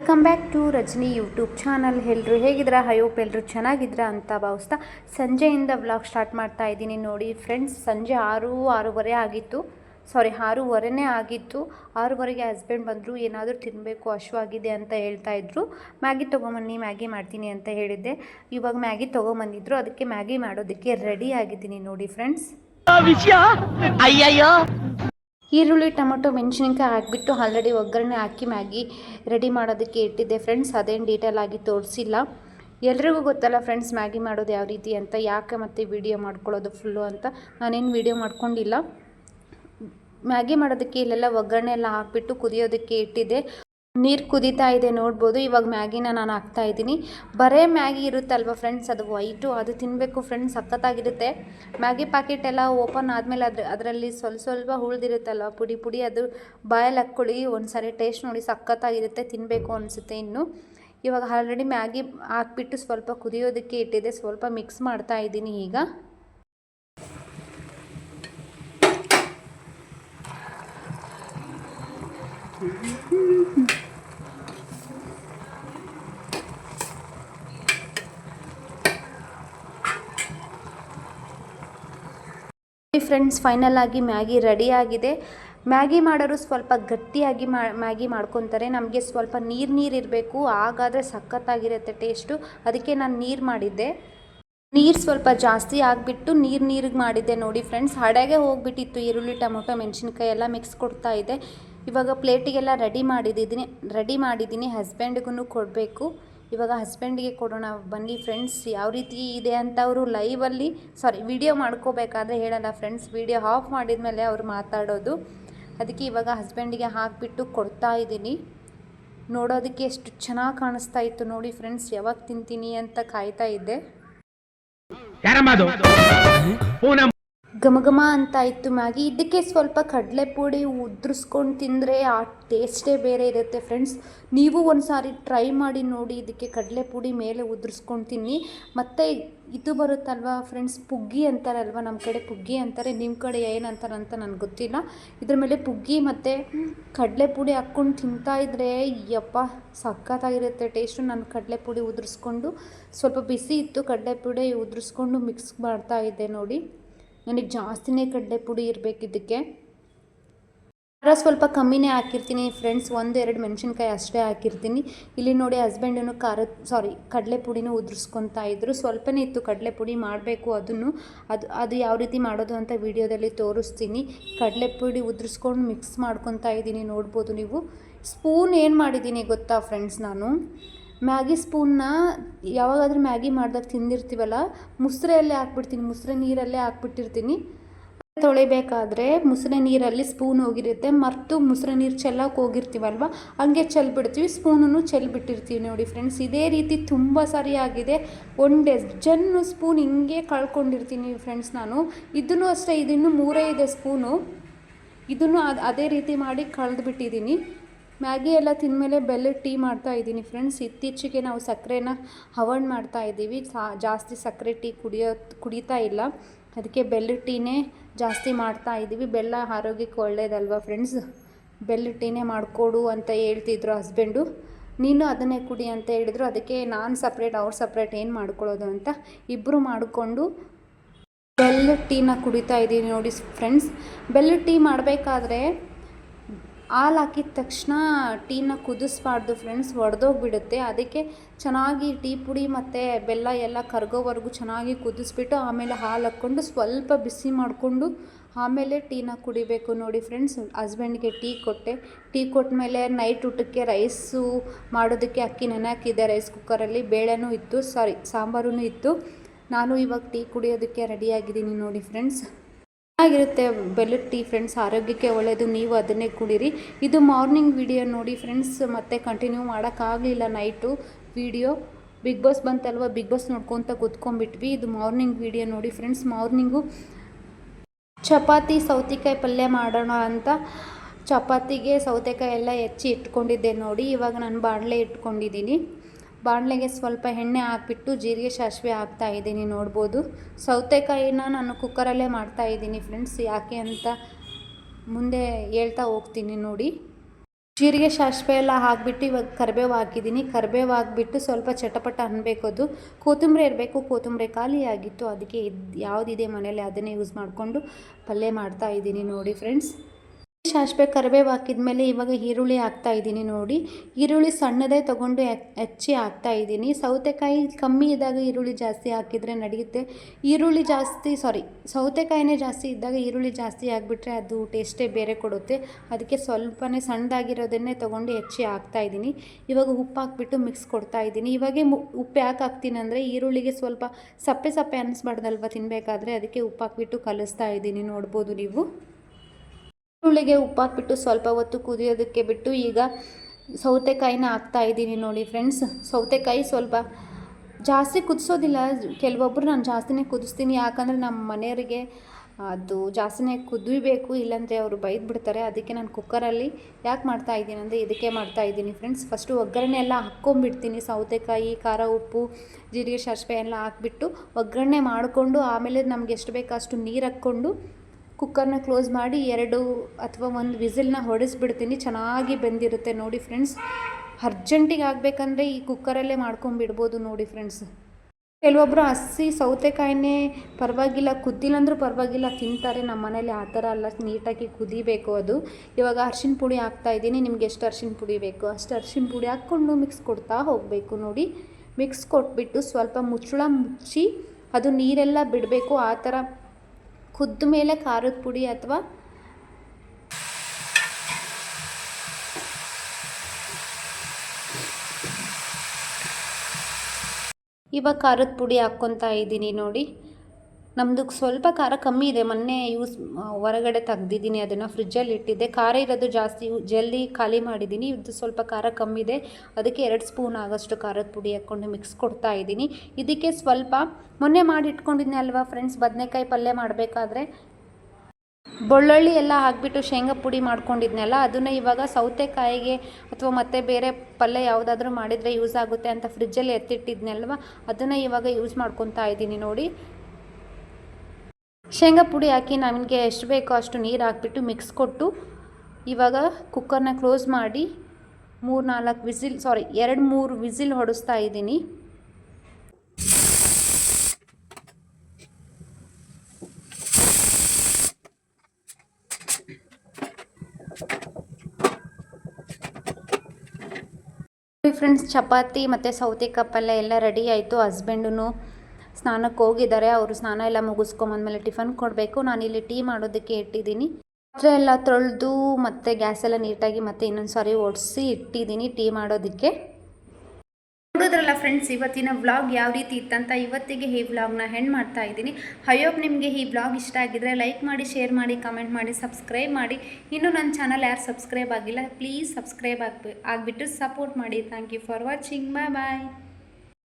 Welcome back to Rajani YouTube channel ಎಲ್ಲರೂ ಹೇಗಿದ್ದೀರಾ? ಹಯೋಪ್ ಎಲ್ಲರೂ ಚೆನ್ನಾಗಿದ್ರ ಅಂತ ಭಾವಿಸ್ತಾ ಸಂಜೆಯಿಂದ ವ್ಲಾಗ್ ಸ್ಟಾರ್ಟ್ ಮಾಡ್ತಾ ಇದ್ದೀನಿ. ನೋಡಿ ಫ್ರೆಂಡ್ಸ್ ಸಂಜೆ ಆರು, ಆರೂವರೆ ಆಗಿತ್ತು. ಸಾರಿ ಆರೂವರೆನೇ ಆಗಿತ್ತು. ಆರೂವರೆಗೆ ಹಸ್ಬೆಂಡ್ ಬಂದರು. ಏನಾದರೂ ತಿನ್ನಬೇಕು ಹಶ್ವಾಗಿದೆ ಅಂತ ಹೇಳ್ತಾ ಇದ್ರು. ಮ್ಯಾಗಿ ತೊಗೊಂಬನ್ನಿ ಮ್ಯಾಗಿ ಮಾಡ್ತೀನಿ ಅಂತ ಹೇಳಿದ್ದೆ. ಇವಾಗ ಮ್ಯಾಗಿ ತೊಗೊಂಬಂದಿದ್ರು. ಅದಕ್ಕೆ ಮ್ಯಾಗಿ ಮಾಡೋದಕ್ಕೆ ರೆಡಿ ಆಗಿದ್ದೀನಿ ನೋಡಿ ಫ್ರೆಂಡ್ಸ್ ಈರುಳ್ಳಿ, ಟೊಮೊಟೊ, ಮೆಣಸಿನ್ಕಾಯಿ ಹಾಕಿಬಿಟ್ಟು ಆಲ್ರೆಡಿ ಒಗ್ಗರಣೆ ಹಾಕಿ ಮ್ಯಾಗಿ ರೆಡಿ ಮಾಡೋದಕ್ಕೆ ಇಟ್ಟಿದ್ದೆ. ಫ್ರೆಂಡ್ಸ್ ಅದೇನು ಡೀಟೇಲ್ ಆಗಿ ತೋರಿಸಿಲ್ಲ. ಎಲ್ರಿಗೂ ಗೊತ್ತಲ್ಲ ಫ್ರೆಂಡ್ಸ್ ಮ್ಯಾಗಿ ಮಾಡೋದು ಯಾವ ರೀತಿ ಅಂತ, ಯಾಕೆ ಮತ್ತೆ ವಿಡಿಯೋ ಮಾಡ್ಕೊಳ್ಳೋದು ಫುಲ್ಲು ಅಂತ. ನಾನೇನು ವಿಡಿಯೋ ಮಾಡ್ಕೊಂಡಿಲ್ಲ. ಮ್ಯಾಗಿ ಮಾಡೋದಕ್ಕೆ ಇಲ್ಲೆಲ್ಲ ಒಗ್ಗರಣೆ ಎಲ್ಲ ಹಾಕಿಬಿಟ್ಟು ಕುದಿಯೋದಕ್ಕೆ ಇಟ್ಟಿದ್ದೆ. ನೀರು ಕುದೀತಾ ಇದೆ ನೋಡ್ಬೋದು. ಇವಾಗ ಮ್ಯಾಗಿನ ನಾನು ಹಾಕ್ತಾ ಇದ್ದೀನಿ. ಬರೇ ಮ್ಯಾಗಿ ಇರುತ್ತಲ್ವ ಫ್ರೆಂಡ್ಸ್ ಅದು ವೈಟು ಅದು ತಿನ್ನಬೇಕು ಫ್ರೆಂಡ್ಸ್ ಸಖತ್ತಾಗಿರುತ್ತೆ ಮ್ಯಾಗಿ ಪ್ಯಾಕೆಟ್ ಎಲ್ಲ ಓಪನ್ ಆದಮೇಲೆ ಅದ್ರ, ಅದರಲ್ಲಿ ಸ್ವಲ್ಪ ಸ್ವಲ್ಪ ಉಳಿದಿರುತ್ತಲ್ವ, ಪುಡಿ ಪುಡಿ, ಅದು ಬಾಯಲ್ಲಿ ಹಾಕ್ಕೊಳ್ಳಿ. ಒಂದು ಸಾರಿ ಟೇಸ್ಟ್ ನೋಡಿ ಸಖತ್ತಾಗಿರುತ್ತೆ ತಿನ್ನಬೇಕು ಅನಿಸುತ್ತೆ ಇನ್ನು. ಇವಾಗ ಆಲ್ರೆಡಿ ಮ್ಯಾಗಿ ಹಾಕ್ಬಿಟ್ಟು ಸ್ವಲ್ಪ ಕುದಿಯೋದಕ್ಕೆ ಇಟ್ಟಿದೆ ಸ್ವಲ್ಪ ಮಿಕ್ಸ್ ಮಾಡ್ತಾ ಇದ್ದೀನಿ ಈಗ. ಫ್ರೆಂಡ್ಸ್ ಫೈನಲ್ ಆಗಿ ಮ್ಯಾಗಿ ರೆಡಿ ಆಗಿದೆ. ಮ್ಯಾಗಿ ಮಾಡೋರು ಸ್ವಲ್ಪ ಗಟ್ಟಿಯಾಗಿ ಮಾ, ಮ್ಯಾಗಿ ಮಾಡ್ಕೊತಾರೆ. ನಮಗೆ ಸ್ವಲ್ಪ ನೀರು ನೀರು ಇರಬೇಕು. ಹಾಗಾದರೆ ಸಖತ್ತಾಗಿರುತ್ತೆ ಟೇಸ್ಟು ಅದಕ್ಕೆ ನಾನು ನೀರು ಮಾಡಿದ್ದೆ. ನೀರು ಸ್ವಲ್ಪ ಜಾಸ್ತಿ ಆಗಿಬಿಟ್ಟು ನೀರು ನೀರಿಗೆ ಮಾಡಿದ್ದೆ ನೋಡಿ ಫ್ರೆಂಡ್ಸ್ ಹಡೆಗೆ ಹೋಗ್ಬಿಟ್ಟಿತ್ತು ಈರುಳ್ಳಿ, ಟೊಮೊಟೊ, ಮೆಣಸಿನ್ಕಾಯಿ ಎಲ್ಲ ಮಿಕ್ಸ್ ಕೊಡ್ತಾ ಇದೆ. ಇವಾಗ ಪ್ಲೇಟಿಗೆಲ್ಲ ರೆಡಿ ಮಾಡಿದ್ದೀನಿ ರೆಡಿ ಮಾಡಿದ್ದೀನಿ ಹಸ್ಬೆಂಡ್ಗೂ ಕೊಡಬೇಕು. ಇವಾಗ ಹಸ್ಬೆಂಡಿಗೆ ಕೊಡೋಣ, ಬನ್ನಿ ಫ್ರೆಂಡ್ಸ್ ಯಾವ ರೀತಿ ಇದೆ ಅಂತ ಅವರು ಲೈವಲ್ಲಿ ಸಾರಿ ವಿಡಿಯೋ ಮಾಡ್ಕೋಬೇಕಾದ್ರೆ ಹೇಳಲ್ಲ ಫ್ರೆಂಡ್ಸ್ ವಿಡಿಯೋ ಆಫ್ ಮಾಡಿದ ಮೇಲೆ ಅವ್ರು ಮಾತಾಡೋದು. ಅದಕ್ಕೆ ಇವಾಗ ಹಸ್ಬೆಂಡಿಗೆ ಹಾಕಿಬಿಟ್ಟು ಕೊಡ್ತಾ ಇದ್ದೀನಿ. ನೋಡೋದಕ್ಕೆ ಎಷ್ಟು ಚೆನ್ನಾಗಿ ಕಾಣಿಸ್ತಾ ಇತ್ತು ನೋಡಿ ಫ್ರೆಂಡ್ಸ್ ಯಾವಾಗ ತಿಂತೀನಿ ಅಂತ ಕಾಯ್ತಾ ಇದ್ದೆ. ಯಾರಮ್ಮ ಅದು ಪೂನಂ ಘಮ ಘಮ ಅಂತ ಇತ್ತು ಮ್ಯಾಗಿ. ಇದಕ್ಕೆ ಸ್ವಲ್ಪ ಕಡಲೆ ಪುಡಿ ಉದುರಿಸ್ಕೊಂಡು ತಿಂದರೆ ಆ ಟೇಸ್ಟೇ ಬೇರೆ ಇರುತ್ತೆ ಫ್ರೆಂಡ್ಸ್. ನೀವು ಒಂದು ಸಾರಿ ಟ್ರೈ ಮಾಡಿ ನೋಡಿ, ಇದಕ್ಕೆ ಕಡಲೆ ಪುಡಿ ಮೇಲೆ ಉದುರಿಸ್ಕೊಂಡು ತಿನ್ನಿ. ಮತ್ತು ಇದು ಬರುತ್ತಲ್ವ ಫ್ರೆಂಡ್ಸ್, ಪುಗ್ಗಿ ಅಂತಾರಲ್ವ ನಮ್ಮ ಕಡೆ? ಪುಗ್ಗಿ ಅಂತಾರೆ. ನಿಮ್ಮ ಕಡೆ ಏನಂತಾರೆ ಅಂತ ನನಗೆ ಗೊತ್ತಿಲ್ಲ. ಇದ್ರ ಮೇಲೆ ಪುಗ್ಗಿ ಮತ್ತು ಕಡಲೆ ಪುಡಿ ಹಾಕ್ಕೊಂಡು ತಿಂತಾ ಇದ್ರೆ ಯಪ್ಪ, ಸಖತ್ತಾಗಿರುತ್ತೆ ಟೇಸ್ಟು. ನಾನು ಕಡಲೆ ಪುಡಿ ಉದುರಿಸ್ಕೊಂಡು ಸ್ವಲ್ಪ ಬಿಸಿ ಇತ್ತು. ಕಡಲೆ ಪುಡಿ ಉದುರಿಸ್ಕೊಂಡು ಮಿಕ್ಸ್ ಮಾಡ್ತಾ ಇದ್ದೆ ನೋಡಿ. ನನಗೆ ಜಾಸ್ತಿನೇ ಕಡಲೆ ಪುಡಿ ಇರಬೇಕು ಇದಕ್ಕೆ ಖಾರ ಸ್ವಲ್ಪ ಕಮ್ಮಿನೇ ಹಾಕಿರ್ತೀನಿ. ಫ್ರೆಂಡ್ಸ್ ಒಂದು ಎರಡು ಮೆಣಸಿನ್ಕಾಯಿ ಅಷ್ಟೇ ಹಾಕಿರ್ತೀನಿ. ಇಲ್ಲಿ ನೋಡಿ ಹಸ್ಬೆಂಡನು ಖಾರ ಸಾರಿ ಕಡಲೆ ಪುಡಿನೂ ಉದುರಿಸ್ಕೊತಾ ಇದ್ರು. ಸ್ವಲ್ಪನೇ ಇತ್ತು ಕಡಲೆ ಪುಡಿ ಮಾಡಬೇಕು ಅದನ್ನು. ಅದು ಅದು ಯಾವ ರೀತಿ ಮಾಡೋದು ಅಂತ ವಿಡಿಯೋದಲ್ಲಿ ತೋರಿಸ್ತೀನಿ. ಕಡಲೆ ಪುಡಿ ಉದುರಿಸ್ಕೊಂಡು ಮಿಕ್ಸ್ ಮಾಡ್ಕೊತಾ ಇದ್ದೀನಿ, ನೋಡ್ಬೋದು ನೀವು. ಸ್ಪೂನ್ ಏನು ಮಾಡಿದ್ದೀನಿ ಗೊತ್ತಾ ಫ್ರೆಂಡ್ಸ್ ನಾನು? ಮ್ಯಾಗಿ ಸ್ಪೂನ್ನ ಯಾವಾಗಾದರೂ ಮ್ಯಾಗಿ ಮಾಡಿದಾಗ ತಿಂದಿರ್ತೀವಲ್ಲ, ಮುಸ್ರೆಯಲ್ಲೇ ಹಾಕ್ಬಿಡ್ತೀನಿ, ಮುಸ್ರೆ ನೀರಲ್ಲೇ ಹಾಕ್ಬಿಟ್ಟಿರ್ತೀನಿ. ತೊಳಿಬೇಕಾದ್ರೆ ಮುಸ್ರೆ ನೀರಲ್ಲಿ ಸ್ಪೂನ್ ಹೋಗಿರುತ್ತೆ, ಮರೆತು ಮುಸ್ರೆ ನೀರು ಚೆಲ್ಲಕ್ಕೆ ಹೋಗಿರ್ತೀವಲ್ವ, ಹಂಗೆ ಚೆಲ್ಬಿಡ್ತೀವಿ, ಸ್ಪೂನನ್ನು ಚೆಲ್ಬಿಟ್ಟಿರ್ತೀವಿ ನೋಡಿ ಫ್ರೆಂಡ್ಸ್ ಇದೇ ರೀತಿ ತುಂಬ ಸರಿಯಾಗಿದೆ ಆಗಿದೆ, ಒಂದು ಡಜನ್ನು ಸ್ಪೂನ್ ಹಿಂಗೆ ಕಳ್ಕೊಂಡಿರ್ತೀನಿ ಫ್ರೆಂಡ್ಸ್ ನಾನು. ಇದನ್ನು ಅಷ್ಟೇ, ಇದಿನ್ನೂ ಮೂರೇ ಇದೆ ಸ್ಪೂನು. ಇದನ್ನು ಅದು, ಅದೇ ರೀತಿ ಮಾಡಿ ಕಳೆದ್ಬಿಟ್ಟಿದ್ದೀನಿ. ಮ್ಯಾಗಿ ಎಲ್ಲ ತಿಂದಮೇಲೆ ಬೆಲ್ಲದ ಟೀ ಮಾಡ್ತಾ ಇದ್ದೀನಿ ಫ್ರೆಂಡ್ಸ್. ಇತ್ತೀಚೆಗೆ ನಾವು ಸಕ್ಕರೆನ ಹವಣ್ ಮಾಡ್ತಾ ಇದ್ದೀವಿ. ಜಾಸ್ತಿ ಸಕ್ಕರೆ ಟೀ ಕುಡಿಯೋ ಕುಡಿತಾ ಇಲ್ಲ. ಅದಕ್ಕೆ ಬೆಲ್ಲದ ಟೀನೇ ಜಾಸ್ತಿ ಮಾಡ್ತಾ ಇದ್ದೀವಿ. ಬೆಲ್ಲ ಆರೋಗ್ಯಕ್ಕೆ ಒಳ್ಳೇದಲ್ವಾ ಫ್ರೆಂಡ್ಸ್? ಬೆಲ್ಲದ ಟೀನೇ ಮಾಡಿಕೊಡು ಅಂತ ಹೇಳ್ತಿದ್ರು ಹಸ್ಬೆಂಡು. ನೀನು ಅದನ್ನೇ ಕುಡಿ ಅಂತ ಹೇಳಿದ್ರು. ಅದಕ್ಕೆ ನಾನು ಸಪ್ರೇಟ್, ಅವ್ರು ಸಪ್ರೇಟ್ ಏನು ಮಾಡ್ಕೊಳ್ಳೋದು ಅಂತ ಇಬ್ಬರು ಮಾಡಿಕೊಂಡು ಬೆಲ್ಲದ ಟೀನ ಕುಡಿತಾ ಇದ್ದೀನಿ ನೋಡಿ ಫ್ರೆಂಡ್ಸ್. ಬೆಲ್ಲದ ಟೀ ಮಾಡಬೇಕಾದ್ರೆ ಹಾಲು ಹಾಕಿದ ತಕ್ಷಣ ಟೀನ ಕುದಿಸ್ಬಾರ್ದು ಫ್ರೆಂಡ್ಸ್ ಒಡೆದೋಗ್ಬಿಡುತ್ತೆ. ಅದಕ್ಕೆ ಚೆನ್ನಾಗಿ ಟೀ ಪುಡಿ ಮತ್ತು ಬೆಲ್ಲ ಎಲ್ಲ ಕರಗೋವರೆಗೂ ಚೆನ್ನಾಗಿ ಕುದಿಸ್ಬಿಟ್ಟು ಆಮೇಲೆ ಹಾಲು ಹಾಕ್ಕೊಂಡು ಸ್ವಲ್ಪ ಬಿಸಿ ಮಾಡಿಕೊಂಡು ಆಮೇಲೆ ಟೀನ ಕುಡಿಬೇಕು ನೋಡಿ ಫ್ರೆಂಡ್ಸ್ ಹಸ್ಬೆಂಡ್ಗೆ ಟೀ ಕೊಟ್ಟೆ. ಟೀ ಕೊಟ್ಟಮೇಲೆ ನೈಟ್ ಊಟಕ್ಕೆ ರೈಸು ಮಾಡೋದಕ್ಕೆ ಅಕ್ಕಿ ನೆನೆ ಹಾಕಿದ್ದೆ ರೈಸ್ ಕುಕ್ಕರಲ್ಲಿ ಬೇಳೆನೂ ಇತ್ತು ಸಾರಿ ಸಾಂಬಾರೂ ಇತ್ತು. ನಾನು ಇವಾಗ ಟೀ ಕುಡಿಯೋದಕ್ಕೆ ರೆಡಿಯಾಗಿದ್ದೀನಿ ನೋಡಿ ಫ್ರೆಂಡ್ಸ್ ಚೆನ್ನಾಗಿರುತ್ತೆ. ಬೆಲ್ಲದ ಟೀ ಫ್ರೆಂಡ್ಸ್, ಆರೋಗ್ಯಕ್ಕೆ ಒಳ್ಳೆಯದು ನೀವು ಅದನ್ನೇ ಕುಡೀರಿ. ಇದು ಮಾರ್ನಿಂಗ್ ವಿಡಿಯೋ ನೋಡಿ ಫ್ರೆಂಡ್ಸ್, ಮತ್ತೆ ಕಂಟಿನ್ಯೂ ಮಾಡೋಕ್ಕಾಗಲಿಲ್ಲ ನೈಟು. ವಿಡಿಯೋ ಬಿಗ್ ಬಾಸ್ ಬಂತಲ್ವ? ಬಿಗ್ ಬಾಸ್ ನೋಡ್ಕೊತ ಕೂತ್ಕೊಂಡ್ಬಿಟ್ವಿ. ಇದು ಮಾರ್ನಿಂಗ್ ವಿಡಿಯೋ ನೋಡಿ ಫ್ರೆಂಡ್ಸ್, ಮಾರ್ನಿಂಗು ಚಪಾತಿ, ಸೌತೆಕಾಯಿ ಪಲ್ಯ ಮಾಡೋಣ ಅಂತ ಚಪಾತಿಗೆ ಸೌತೆಕಾಯಿ ಎಲ್ಲ ಹೆಚ್ಚಿ ಇಟ್ಕೊಂಡಿದ್ದೆ ನೋಡಿ. ಇವಾಗ ನಾನು ಬಾಣಲೆ ಇಟ್ಕೊಂಡಿದ್ದೀನಿ. ಬಾಣಲೆಗೆ ಸ್ವಲ್ಪ ಎಣ್ಣೆ ಹಾಕ್ಬಿಟ್ಟು ಜೀರಿಗೆ ಸಾಸಿವೆ ಹಾಕ್ತಾ ಇದ್ದೀನಿ ನೋಡ್ಬೋದು. ಸೌತೆಕಾಯಿನ ನಾನು ಕುಕ್ಕರಲ್ಲೇ ಮಾಡ್ತಾ ಇದ್ದೀನಿ ಫ್ರೆಂಡ್ಸ್ ಯಾಕೆ ಅಂತ ಮುಂದೆ ಹೇಳ್ತಾ ಹೋಗ್ತೀನಿ ನೋಡಿ. ಜೀರಿಗೆ ಸಾಸಿವೆ ಎಲ್ಲ ಹಾಕ್ಬಿಟ್ಟು ಇವಾಗ ಕರಿಬೇವು ಹಾಕಿದ್ದೀನಿ. ಕರಿಬೇವು ಹಾಕ್ಬಿಟ್ಟು ಸ್ವಲ್ಪ ಚಟಪಟ ಅನ್ನಬೇಕು ಅದು. ಕೊತ್ತಂಬರಿ ಇರಬೇಕು, ಕೊತ್ತಂಬರಿ ಖಾಲಿಯಾಗಿತ್ತು ಅದಕ್ಕೆ ಇದು ಯಾವುದಿದೆ ಮನೇಲಿ ಅದನ್ನೇ ಯೂಸ್ ಮಾಡಿಕೊಂಡು ಪಲ್ಯ ಮಾಡ್ತಾ ಇದ್ದೀನಿ ನೋಡಿ ಫ್ರೆಂಡ್ಸ್ ಸಾಸಿವೆ ಕರಿಬೇವು ಹಾಕಿದ್ಮೇಲೆ ಇವಾಗ ಈರುಳ್ಳಿ ಹಾಕ್ತಾ ಇದ್ದೀನಿ ನೋಡಿ. ಈರುಳ್ಳಿ ಸಣ್ಣದೇ ತೊಗೊಂಡು ಹೆಚ್ಚಿ ಹಾಕ್ತಾ ಇದ್ದೀನಿ. ಸೌತೆಕಾಯಿ ಕಮ್ಮಿ ಇದ್ದಾಗ ಈರುಳ್ಳಿ ಜಾಸ್ತಿ ಹಾಕಿದರೆ ನಡೆಯುತ್ತೆ. ಈರುಳ್ಳಿ ಜಾಸ್ತಿ ಸಾರಿ ಸೌತೆಕಾಯಿನೇ ಜಾಸ್ತಿ ಇದ್ದಾಗ ಈರುಳ್ಳಿ ಜಾಸ್ತಿ ಹಾಕ್ಬಿಟ್ರೆ ಅದು ಟೇಸ್ಟೇ ಬೇರೆ ಕೊಡುತ್ತೆ. ಅದಕ್ಕೆ ಸ್ವಲ್ಪನೇ ಸಣ್ಣದಾಗಿರೋದನ್ನೇ ತೊಗೊಂಡು ಹೆಚ್ಚಿ ಹಾಕ್ತಾ ಇದ್ದೀನಿ. ಇವಾಗ ಉಪ್ಪು ಹಾಕ್ಬಿಟ್ಟು ಮಿಕ್ಸ್ ಕೊಡ್ತಾ ಇದ್ದೀನಿ. ಇವಾಗೆ ಉಪ್ಪು ಯಾಕೆ ಹಾಕ್ತೀನಿ ಅಂದರೆ ಈರುಳ್ಳಿಗೆ ಸ್ವಲ್ಪ ಸಪ್ಪೆ ಸಪ್ಪೆ ಅನ್ನಿಸ್ಬಾರ್ದಲ್ವ ತಿನ್ನಬೇಕಾದ್ರೆ ಅದಕ್ಕೆ ಉಪ್ಪು ಹಾಕ್ಬಿಟ್ಟು ಕಲಿಸ್ತಾ ಇದ್ದೀನಿ ನೋಡ್ಬೋದು ನೀವು. ಈರುಳ್ಳಿಗೆ ಉಪ್ಪು ಹಾಕ್ಬಿಟ್ಟು ಸ್ವಲ್ಪ ಹೊತ್ತು ಕುದಿಯೋದಕ್ಕೆ ಬಿಟ್ಟು ಈಗ ಸೌತೆಕಾಯಿನ ಹಾಕ್ತಾ ಇದ್ದೀನಿ ನೋಡಿ ಫ್ರೆಂಡ್ಸ್. ಸೌತೆಕಾಯಿ ಸ್ವಲ್ಪ ಜಾಸ್ತಿ ಕುದಿಸೋದಿಲ್ಲ. ಕೆಲವೊಬ್ಬರು ನಾನು ಜಾಸ್ತಿನೇ ಕುದಿಸ್ತೀನಿ. ಯಾಕಂದರೆ ನಮ್ಮ ಮನೆಯವರಿಗೆ ಅದು ಜಾಸ್ತಿನೇ ಕುದಿಬೇಕು, ಇಲ್ಲಾಂದರೆ ಅವರು ಬೈದ್ಬಿಡ್ತಾರೆ. ಅದಕ್ಕೆ ನಾನು ಕುಕ್ಕರಲ್ಲಿ ಯಾಕೆ ಮಾಡ್ತಾ ಇದ್ದೀನಿ ಅಂದರೆ ಇದಕ್ಕೆ ಮಾಡ್ತಾ ಇದ್ದೀನಿ ಫ್ರೆಂಡ್ಸ್. ಫಸ್ಟು ಒಗ್ಗರಣೆ ಎಲ್ಲ ಹಾಕ್ಕೊಂಬಿಡ್ತೀನಿ ಸೌತೆಕಾಯಿ, ಖಾರ, ಉಪ್ಪು, ಜೀರಿಗೆ, ಸಾಸಿವೆ ಎಲ್ಲ ಹಾಕ್ಬಿಟ್ಟು ಒಗ್ಗರಣೆ ಮಾಡಿಕೊಂಡು ಆಮೇಲೆ ನಮ್ಗೆ ಎಷ್ಟು ಬೇಕೋ ಅಷ್ಟು ನೀರು ಹಾಕ್ಕೊಂಡು ಕುಕ್ಕರ್ನ ಕ್ಲೋಸ್ ಮಾಡಿ ಎರಡು ಅಥವಾ ಒಂದು ವಿಸಿಲ್ನ ಹೊಡೆಸ್ಬಿಡ್ತೀನಿ. ಚೆನ್ನಾಗಿ ಬೆಂದಿರುತ್ತೆ ನೋಡಿ ಫ್ರೆಂಡ್ಸ್. ಅರ್ಜೆಂಟಿಗೆ ಆಗಬೇಕಂದ್ರೆ ಈ ಕುಕ್ಕರಲ್ಲೇ ಮಾಡ್ಕೊಂಬಿಡ್ಬೋದು ನೋಡಿ ಫ್ರೆಂಡ್ಸ್. ಕೆಲವೊಬ್ಬರು ಹಸಿ ಸೌತೆಕಾಯಿನೇ ಪರವಾಗಿಲ್ಲ ಕುದ್ದಿಲ್ಲ ಅಂದರೂ ಪರವಾಗಿಲ್ಲ, ತಿಂತಾರೆ. ನಮ್ಮ ಮನೇಲಿ ಆ ಥರ ಅಲ್ಲ, ನೀಟಾಗಿ ಕುದಿಬೇಕು ಅದು. ಇವಾಗ ಅರ್ಶಿನ ಪುಡಿ ಹಾಕ್ತಾ ಇದ್ದೀನಿ. ನಿಮ್ಗೆ ಎಷ್ಟು ಅರ್ಶಿನ ಪುಡಿ ಬೇಕು? ಅಷ್ಟು ಅರ್ಶಿನ ಪುಡಿ ಹಾಕ್ಕೊಂಡು ಮಿಕ್ಸ್ ಕೊಡ್ತಾ ಹೋಗಬೇಕು ನೋಡಿ. ಮಿಕ್ಸ್ ಕೊಟ್ಬಿಟ್ಟು ಸ್ವಲ್ಪ ಮುಚ್ಚಳ ಮುಚ್ಚಿ ಅದು ನೀರೆಲ್ಲ ಬಿಡಬೇಕು. ಆ ಥರ ಕುದ್ದ ಮೇಲೆ ಖಾರದ ಪುಡಿ ಅಥವಾ ಇವಾಗ ಖಾರದ ಪುಡಿ ಹಾಕ್ಕೊತಾ ಇದ್ದೀನಿ ನೋಡಿ. ನಮ್ಮದು ಸ್ವಲ್ಪ ಖಾರ ಕಮ್ಮಿ ಇದೆ. ಮೊನ್ನೆ ಯೂಸ್ ಹೊರಗಡೆ ತೆಗ್ದಿದ್ದೀನಿ. ಅದನ್ನು ಫ್ರಿಜ್ಜಲ್ಲಿ ಇಟ್ಟಿದ್ದೆ. ಖಾರ ಇರೋದು ಜಾಸ್ತಿ ಜಲ್ದಿ ಖಾಲಿ ಮಾಡಿದ್ದೀನಿ. ಇದು ಸ್ವಲ್ಪ ಖಾರ ಕಮ್ಮಿ ಇದೆ. ಅದಕ್ಕೆ ಎರಡು ಸ್ಪೂನ್ ಆಗೋಷ್ಟು ಖಾರದ ಪುಡಿ ಹಾಕ್ಕೊಂಡು ಮಿಕ್ಸ್ ಕೊಡ್ತಾ ಇದ್ದೀನಿ. ಇದಕ್ಕೆ ಸ್ವಲ್ಪ, ಮೊನ್ನೆ ಮಾಡಿ ಇಟ್ಕೊಂಡಿದ್ದೆ ಅಲ್ವಾ ಫ್ರೆಂಡ್ಸ್ ಬದನೆಕಾಯಿ ಪಲ್ಯ ಮಾಡಬೇಕಾದ್ರೆ. ಬೆಳ್ಳುಳ್ಳಿ ಎಲ್ಲ ಹಾಕಿಬಿಟ್ಟು ಶೇಂಗಾ ಪುಡಿ ಮಾಡ್ಕೊಂಡಿದ್ನಲ್ಲ, ಅದನ್ನು ಇವಾಗ ಸೌತೆಕಾಯಿಗೆ ಅಥವಾ ಮತ್ತೆ ಬೇರೆ ಪಲ್ಯ ಯಾವುದಾದ್ರೂ ಮಾಡಿದರೆ ಯೂಸ್ ಆಗುತ್ತೆ ಅಂತ ಫ್ರಿಜ್ಜಲ್ಲಿ ಎತ್ತಿಟ್ಟಿದ್ನಲ್ವ, ಅದನ್ನು ಇವಾಗ ಯೂಸ್ ಮಾಡ್ಕೊತಾ ಇದ್ದೀನಿ ನೋಡಿ. ಶೇಂಗಾ ಪುಡಿ ಹಾಕಿ ನಮಗೆ ಎಷ್ಟು ಬೇಕೋ ಅಷ್ಟು ನೀರು ಹಾಕಿಬಿಟ್ಟು ಮಿಕ್ಸ್ ಕೊಟ್ಟು ಇವಾಗ ಕುಕ್ಕರ್ನ ಕ್ಲೋಸ್ ಮಾಡಿ ಮೂರು ನಾಲ್ಕು ವಿಸಿಲ್ ಸಾರಿ ಎರಡು ಮೂರು ವಿಸಿಲ್ ಹೊಡಿಸ್ತಾ ಇದ್ದೀನಿ. ಫ್ರೆಂಡ್ಸ್ ಚಪಾತಿ ಮತ್ತು ಸೌತೆಕಾಯಿ ಪಲ್ಯ ಎಲ್ಲ ರೆಡಿ ಆಯಿತು ಹಸ್ಬೆಂಡು ಸ್ನಾನಕ್ಕೆ ಹೋಗಿದ್ದಾರೆ, ಅವರು ಸ್ನಾನ ಎಲ್ಲ ಮುಗಿಸ್ಕೊಂಬಂದ್ಮೇಲೆ ಟಿಫನ್ ಕೊಡಬೇಕು. ನಾನಿಲ್ಲಿ ಟೀ ಮಾಡೋದಕ್ಕೆ ಇಟ್ಟಿದ್ದೀನಿ. ಪಾತ್ರೆ ಎಲ್ಲ ತೊಳೆದು ಮತ್ತು ಗ್ಯಾಸ್ ಎಲ್ಲ ನೀಟಾಗಿ ಮತ್ತೆ ಇನ್ನೊಂದು ಸಾರಿ ಒಡಿಸಿ ಇಟ್ಟಿದ್ದೀನಿ ಟೀ ಮಾಡೋದಕ್ಕೆ. ನೋಡೋದ್ರಲ್ಲ ಫ್ರೆಂಡ್ಸ್ ಇವತ್ತಿನ ವ್ಲಾಗ್ ಯಾವ ರೀತಿ ಇತ್ತಂತ ಇವತ್ತಿಗೆ ಈ ವ್ಲಾಗ್ನ ಹೆಣ್ಣು ಮಾಡ್ತಾ ಇದ್ದೀನಿ. ಹೈಯೋಪ್ ನಿಮಗೆ ಈ ವ್ಲಾಗ್ ಇಷ್ಟ ಆಗಿದ್ರೆ ಲೈಕ್ ಮಾಡಿ ಶೇರ್ ಮಾಡಿ ಕಮೆಂಟ್ ಮಾಡಿ ಸಬ್ಸ್ಕ್ರೈಬ್ ಮಾಡಿ. ಇನ್ನೂ ನನ್ನ ಚಾನಲ್ ಯಾರು ಸಬ್ಸ್ಕ್ರೈಬ್ ಆಗಿಲ್ಲ ಪ್ಲೀಸ್ ಸಬ್ಸ್ಕ್ರೈಬ್ ಆಗ್ಬಿ, ಆಗಿಬಿಟ್ಟು ಸಪೋರ್ಟ್ ಮಾಡಿ. Thank you for watching bye bye